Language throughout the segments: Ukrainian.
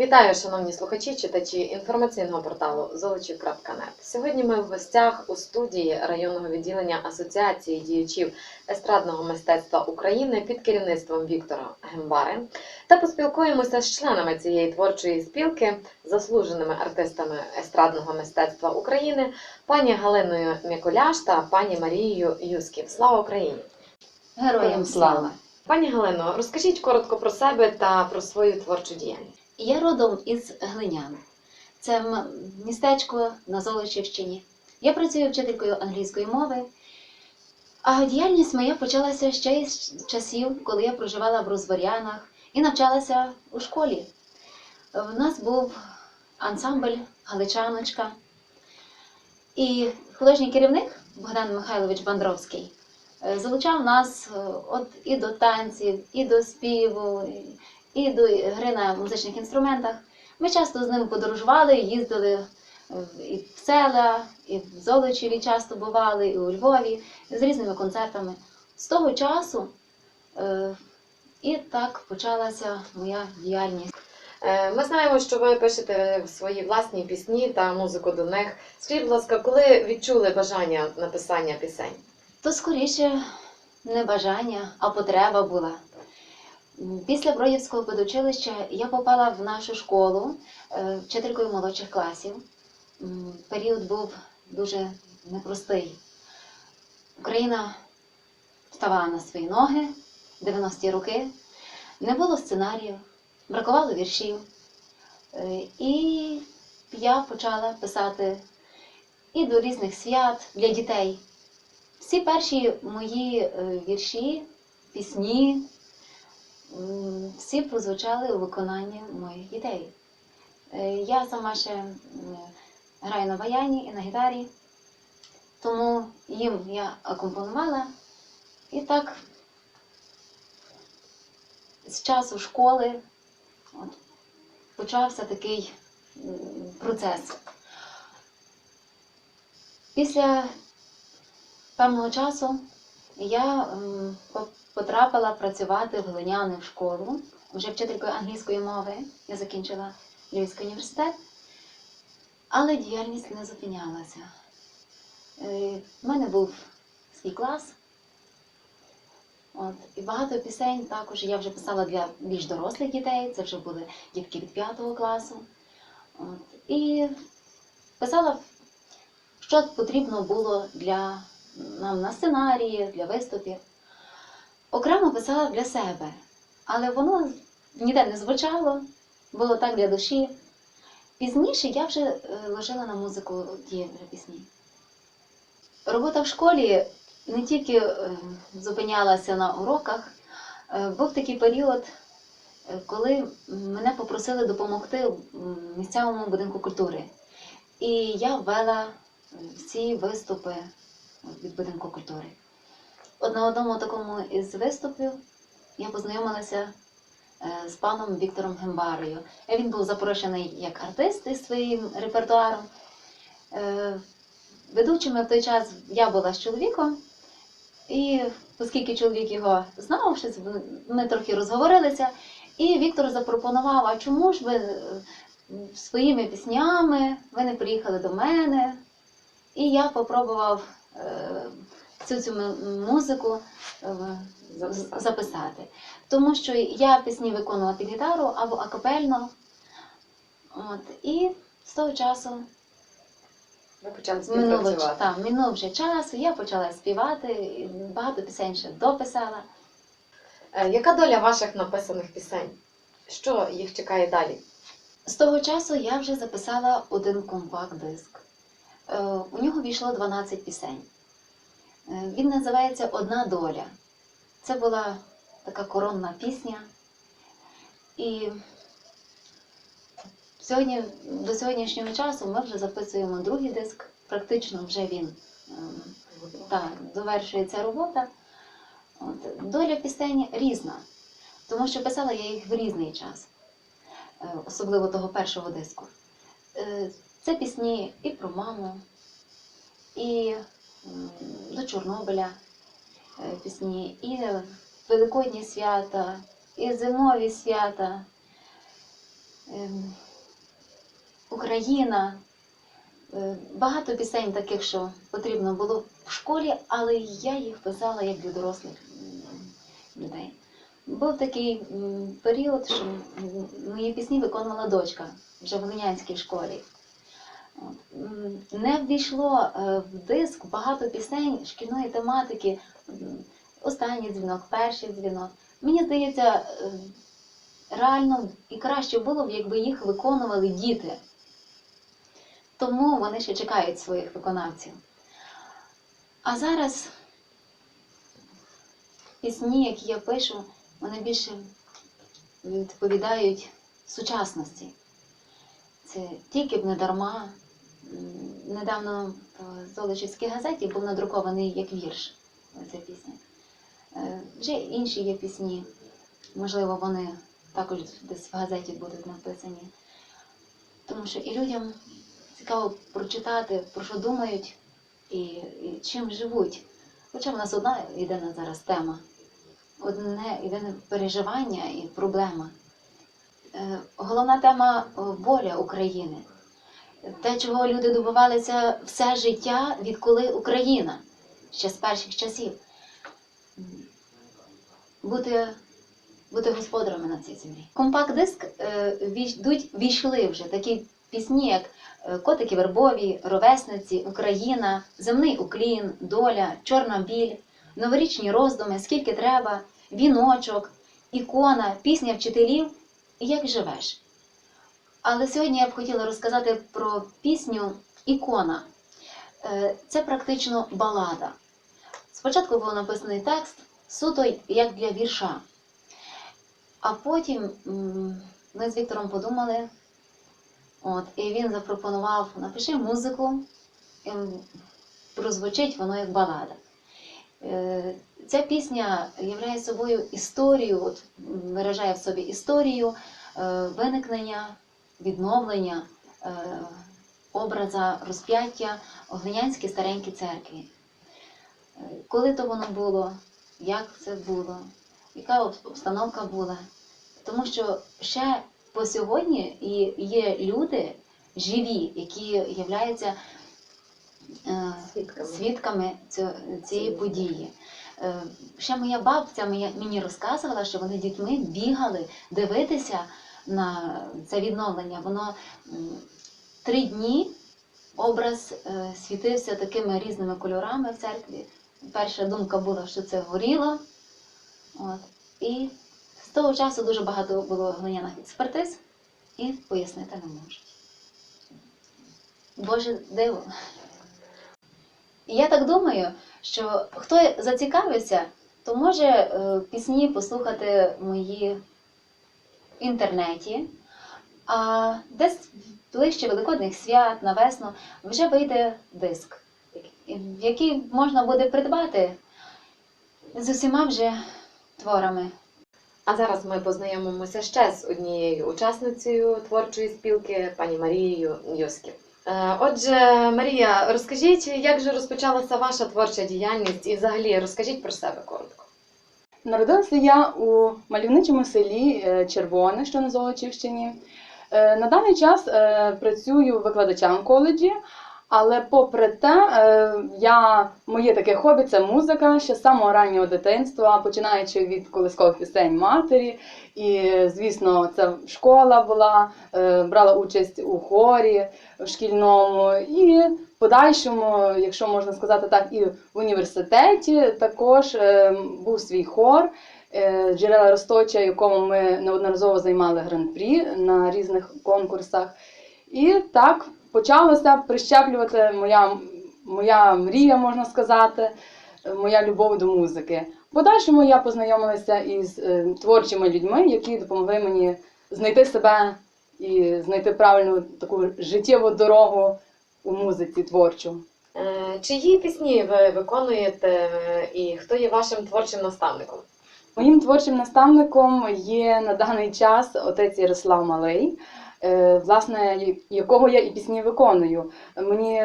Вітаю, шановні слухачі, читачі інформаційного порталу золочів.нет. Сьогодні ми в гостях у студії районного відділення Асоціації діячів естрадного мистецтва України під керівництвом Віктора Гембари та поспілкуємося з членами цієї творчої спілки, заслуженими артистами естрадного мистецтва України, пані Галиною Мікуляш та пані Марією Юсків. Слава Україні! Героям слава! Пані Галино, розкажіть коротко про себе та про свою творчу діяльність. Я родом із Глинян. Це містечко на Золочівщині. Я працюю вчителькою англійської мови. А діяльність моя почалася ще із часів, коли я проживала в Розворянах і навчалася у школі. В нас був ансамбль Галичаночка. І художній керівник Богдан Михайлович Бандровський е, залучав нас е, от і до танців, і до співу, і до гри на музичних інструментах. Ми часто з ним подорожували, їздили і в села, і в Золочеві часто бували, і у Львові з різними концертами. З того часу е, і так почалася моя діяльність. Е, Ми знаємо, що ви пишете свої власні пісні та музику до них. Скажіть, будь ласка, коли відчули бажання написання пісень? То скоріше не бажання, а потреба була. Після Бродівського педучилища я попала в нашу школу е, вчителькою молодших класів. Період був дуже непростий. Україна ставала на свої ноги 90-ті роки, не було сценаріїв, бракувало віршів. Е, І я почала писати і до різних свят для дітей. Всі перші мої е, вірші, пісні, всі прозвучали у виконанні моїх дітей. Е, Я сама ще граю на баяні і на гітарі, тому їм я акомпонувала. І так з часу школи от, почався такий процес. Після певного часу я ем, потрапила працювати в Глиняни школу, вже вчителькою англійської мови. Я закінчила Львівський університет, але діяльність не зупинялася. Е, В мене був свій клас. От, і багато пісень також я вже писала для більш дорослих дітей, це вже були дітки від 5 класу. От, і писала що потрібно було для нам на сценарії, для виступів. Окремо писала для себе, але воно ніде не звучало, було так для душі. Пізніше я вже е, ложила на музику ті пісні. Робота в школі не тільки е, зупинялася на уроках, Е, був такий період, коли мене попросили допомогти в місцевому будинку культури. І я вела всі виступи від будинку культури. От на одному такому із виступів я познайомилася е, з паном Віктором Гембарою. Е, Він був запрошений як артист із своїм репертуаром. Е, Ведучими в той час я була з чоловіком, і оскільки чоловік його знав, ми трохи розговорилися, і Віктор запропонував: а чому ж ви своїми піснями ви не приїхали до мене? І я попробував цю цю музику е, Записати. Тому що я пісні виконувала під гітару або акапельно. От, і з того часу Ви почали минуло, та, минув вже час, я почала співати, багато пісень ще дописала. Е, Яка доля ваших написаних пісень? Що їх чекає далі? З того часу я вже записала один компакт-диск. Е, У нього війшло 12 пісень. Е, Він називається Одна доля. Це була така коронна пісня. І сьогодні, до сьогоднішнього часу ми вже записуємо другий диск. Практично вже він ем, так, довершується робота. От, доля пісень різна, тому що писала я їх в різний час, е, особливо того першого диску. Це пісні і про маму, і до Чорнобиля е, пісні, і Великодні свята, і зимові свята. ем, Україна. Е, Багато пісень таких, що потрібно було в школі, але я їх писала як для дорослих людей. Був такий період, що мої пісні виконувала дочка вже в Глинянській школі. Не ввійшло е, в диск багато пісень шкільної тематики. Останній дзвінок, перший дзвінок. Мені здається, е, реально і краще було б, якби їх виконували діти. Тому вони ще чекають своїх виконавців. А зараз пісні, які я пишу, вони більше відповідають сучасності. Це тільки б не дарма. Недавно в Золочівській газеті був надрукований як вірш ця пісня. Е, Вже інші є пісні, можливо, вони також десь в газеті будуть написані. Тому що і людям цікаво прочитати, про що думають і, і чим живуть. Хоча в нас одна єдина зараз тема, одне єдине переживання і проблема. Е, Головна тема е, воля України. Те, чого люди добивалися все життя, відколи Україна, ще з перших часів. Бути, бути господарами на цій землі. Компакт-диск е, війшли вже такі пісні, як е, Котики вербові, Ровесниці, Україна, Земний уклін, Доля, Чорна біль, Новорічні роздуми, Скільки треба, Віночок, Ікона, Пісня вчителів Як живеш. Але сьогодні я б хотіла розказати про пісню Ікона. Е, Це практично балада. Спочатку був написаний текст суто як для вірша. А потім ми з Віктором подумали, от, і він запропонував: напиши музику, і прозвучить воно як балада. Е, Ця пісня являє собою історію, от, виражає в собі історію е, виникнення, відновлення е, образа розп'яття у Глинянській старенькій церкві. Е, Коли то воно було, як це було, яка обстановка була. Тому що ще по сьогодні є люди живі, які являються е, Свідками. свідками цієї події. Ще моя бабця мені розказувала, що вони дітьми бігали дивитися на це відновлення. Воно три дні образ е, світився такими різними кольорами в церкві. Перша думка була, що це горіло. От. І з того часу дуже багато було глиняних експертиз і пояснити не можуть. Боже диво. Я так думаю, що хто зацікавився, то може е, пісні послухати мої інтернеті, а десь ближче Великодних свят на весну вже вийде диск, який можна буде придбати з усіма вже творами. А зараз ми познайомимося ще з однією учасницею творчої спілки, пані Марією Йосків. Е, Отже, Марія, розкажіть, як же розпочалася ваша творча діяльність і взагалі розкажіть про себе коротко. Народилася я у мальовничому селі е, Червоне, що на Золочівщині. Е, На даний час е, працюю викладачем в коледжі, але попри те, я, моє таке хобі це музика ще з самого раннього дитинства, починаючи від колискових пісень матері. І, звісно, це школа була, брала участь у хорі шкільному і в подальшому, якщо можна сказати так, і в університеті також е, був свій хор. е, Джерела Росточа, якому ми неодноразово займали гран-прі на різних конкурсах. І так почалося прищеплювати моя, моя мрія, можна сказати, моя любов до музики. В подальшому я познайомилася із е, творчими людьми, які допомогли мені знайти себе і знайти правильну таку життєву дорогу у музиці творчу. Е, Чиї пісні ви виконуєте і хто є вашим творчим наставником? Моїм творчим наставником є на даний час отець Ярослав Малий, е, власне, якого я і пісні виконую. Мені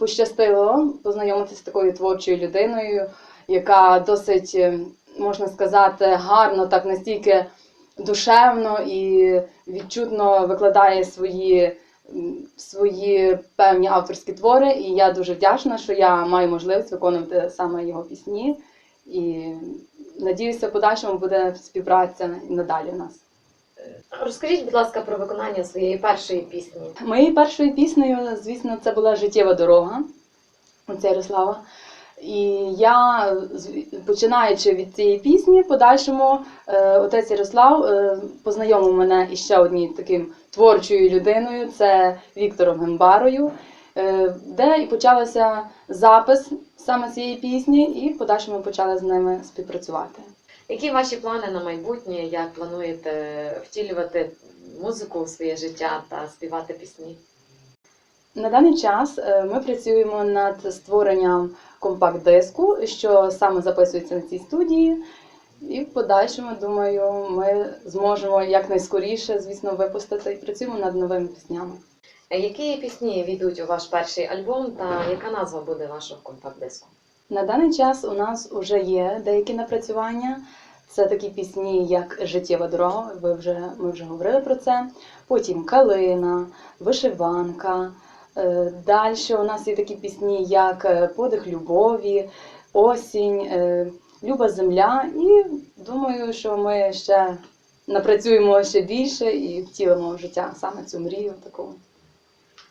пощастило познайомитися з такою творчою людиною, яка досить, е, можна сказати, гарно, так настільки душевно і відчутно викладає свої, свої певні авторські твори. І я дуже вдячна, що я маю можливість виконувати саме його пісні. І надіюся, в подальшому буде співпраця і надалі у нас. Розкажіть, будь ласка, про виконання своєї першої пісні. Моєю першою піснею, звісно, це була життєва дорога отця Ярослава. І я, починаючи від цієї пісні, в подальшому е, отець Ярослав е, познайомив мене із ще однією таким творчою людиною, це Віктором Гембарою, е, де і почався запис саме цієї пісні, і в подальшому почали з ними співпрацювати. Які ваші плани на майбутнє? Як плануєте втілювати музику у своє життя та співати пісні? На даний час е, ми працюємо над створенням компакт-диску, що саме записується на цій студії. І в подальшому, думаю, ми зможемо якнайскоріше, звісно, випустити і працюємо над новими піснями. Е, Які пісні війдуть у ваш перший альбом та яка назва буде вашого компакт-диску? На даний час у нас вже є деякі напрацювання. Це такі пісні, як Життєва дорога, ви вже, ми вже говорили про це. Потім Калина, Вишиванка. Далі у нас є такі пісні, як е, Подих любові, Осінь, е, Люба земля. І думаю, що ми ще напрацюємо ще більше і втілимо в життя саме цю мрію таку.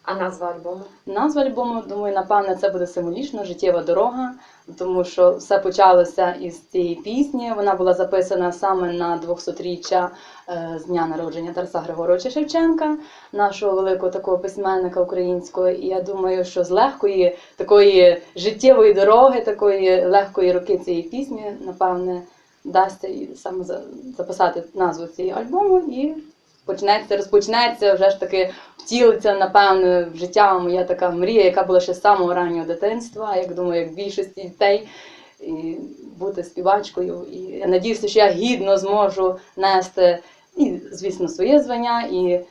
А назва альбому? Назва альбому, думаю, напевне, це буде символічно життєва дорога, тому що все почалося із цієї пісні. Вона була записана саме на 200-річчя е, з дня народження Тараса Григоровича Шевченка, нашого великого такого письменника українського. І я думаю, що з легкої такої життєвої дороги, такої легкої роки цієї пісні, напевне, вдасться і саме записати назву цієї альбому і почнеться, розпочнеться вже ж таки втілиться, напевно, в життя моя така мрія, яка була ще з самого раннього дитинства, як думаю, як більшості дітей, і бути співачкою. І я надіюся, що я гідно зможу нести і, звісно, своє звання, і е,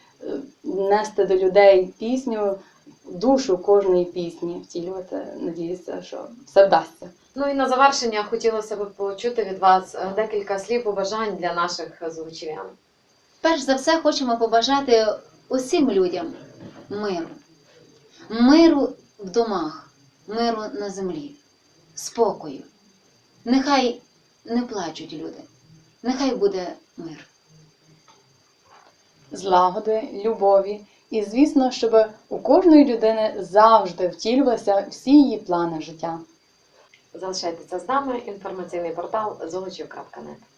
нести до людей пісню, душу кожної пісні, втілювати. Надіюся, що все вдасться. Ну і на завершення хотілося б почути від вас е, декілька слів побажань для наших звучів'ян. Перш за все хочемо побажати усім людям миру. Миру в домах, миру на землі, спокою. Нехай не плачуть люди, нехай буде мир. злагоди, любові. І, звісно, щоб у кожної людини завжди втілювалися всі її плани життя. Залишайтеся з нами. Інформаційний портал золочів.нет.